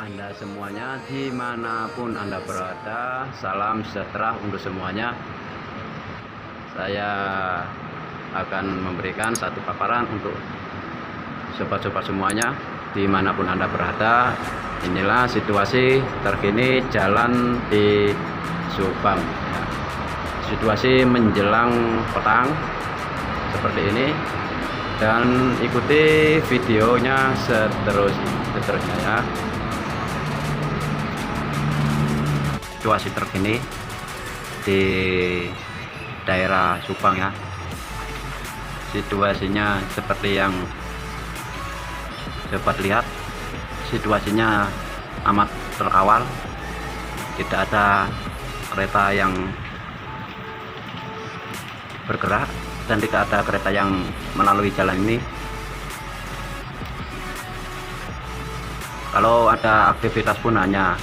Anda semuanya di mana pun Anda berada Salam sejahtera untuk semuanya. Saya akan memberikan satu paparan untuk sobat-sobat semuanya di mana pun Anda berada. Inilah situasi terkini jalan di Subang. Situasi menjelang petang seperti ini. Dan ikuti videonya seterus seterusnya ya situasi terkini di daerah Subang ya. Situasinya seperti yang dapat lihat situasinya amat terkawal. Tidak ada kereta yang bergerak dan tidak ada kereta yang melalui jalan ini. Kalau ada aktivitas pun hanya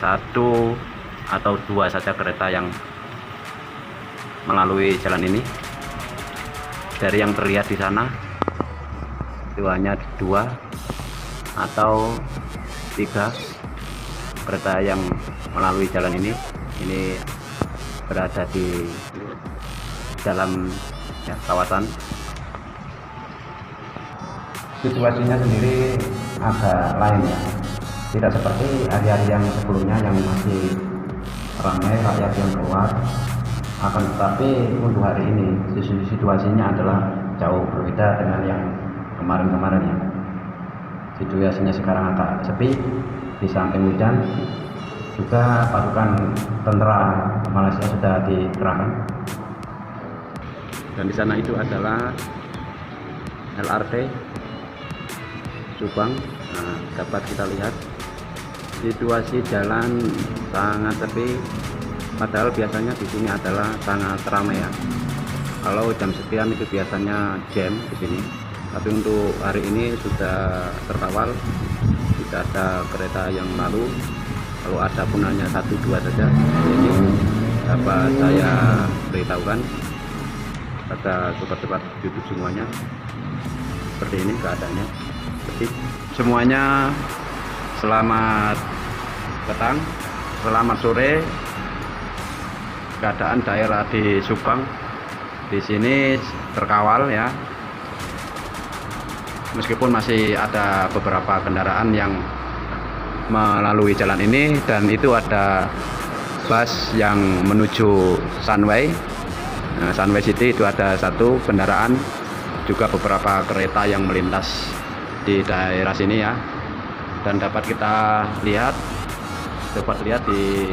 satu atau dua saja kereta yang melalui jalan ini. Dari yang terlihat di sana itu hanya dua atau tiga kereta yang melalui jalan ini. Ini berada di dalam ya, kawasan. Situasinya sendiri agak lain ya tidak seperti hari-hari yang sebelumnya yang masih ramai rakyat yang keluar. Akan tetapi untuk hari ini situasinya adalah jauh berbeda dengan yang kemarin-kemarin ya. Situasinya sekarang agak sepi di samping hujan juga pasukan tentara Malaysia sudah dikerahkan. Dan di sana itu adalah LRT Subang nah, dapat kita lihat. Situasi jalan sangat sepi. Padahal biasanya di sini adalah sangat ramai ya. Kalau jam sekian itu biasanya jam di sini. Tapi untuk hari ini sudah terkawal. Tidak ada kereta yang lalu. Kalau ada pun hanya satu dua saja. Ini dapat saya beritahukan pada sobat-sobat YouTube semuanya seperti ini keadaannya jadi semuanya selamat petang selamat sore. Keadaan daerah di Subang di sini terkawal ya. Meskipun masih ada beberapa kendaraan yang melalui jalan ini dan itu ada bus yang menuju Sunway. Nah, Sunway City itu ada satu kendaraan juga beberapa kereta yang melintas di daerah sini ya. Dan dapat kita lihat dapat lihat di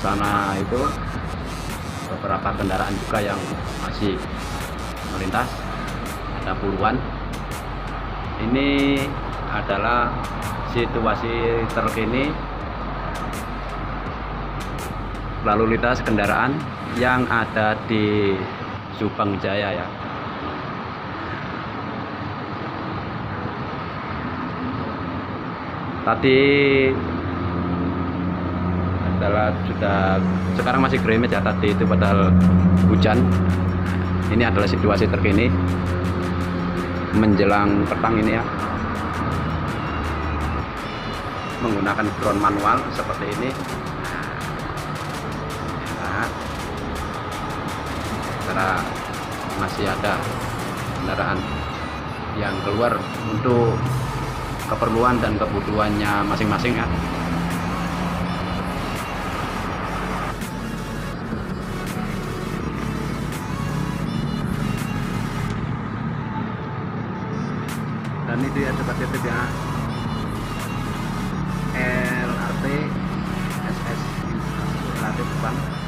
sana itu beberapa kendaraan juga yang masih melintas. Ada puluhan. Ini adalah situasi terkini lalu lintas kendaraan yang ada di Subang Jaya ya tadi adalah sudah sekarang masih gerimis ya tadi itu padahal hujan. Ini adalah situasi terkini menjelang petang ini ya. Menggunakan drone manual seperti ini. Karena masih ada kendaraan yang keluar untuk keperluan dan kebutuhannya masing-masing ya. Dan itu ya sobat titip ya. LRT SS relatif Bang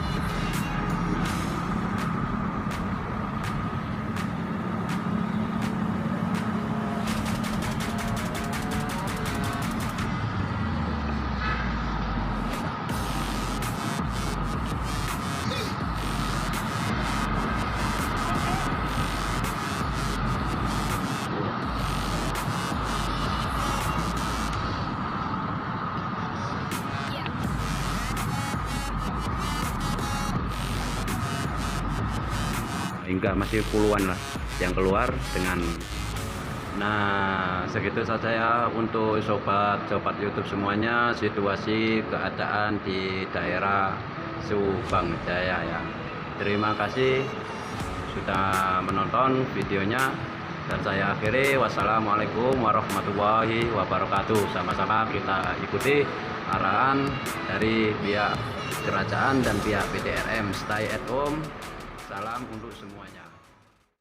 hingga masih puluhan lah yang keluar dengan Nah, segitu saja ya untuk sobat-sobat YouTube semuanya situasi keadaan di daerah Subang Jaya ya. Terima kasih sudah menonton videonya dan saya akhiri wassalamualaikum warahmatullahi wabarakatuh. Sama-sama kita ikuti arahan dari pihak kerajaan dan pihak PTRM. Stay at home. Salam untuk semuanya.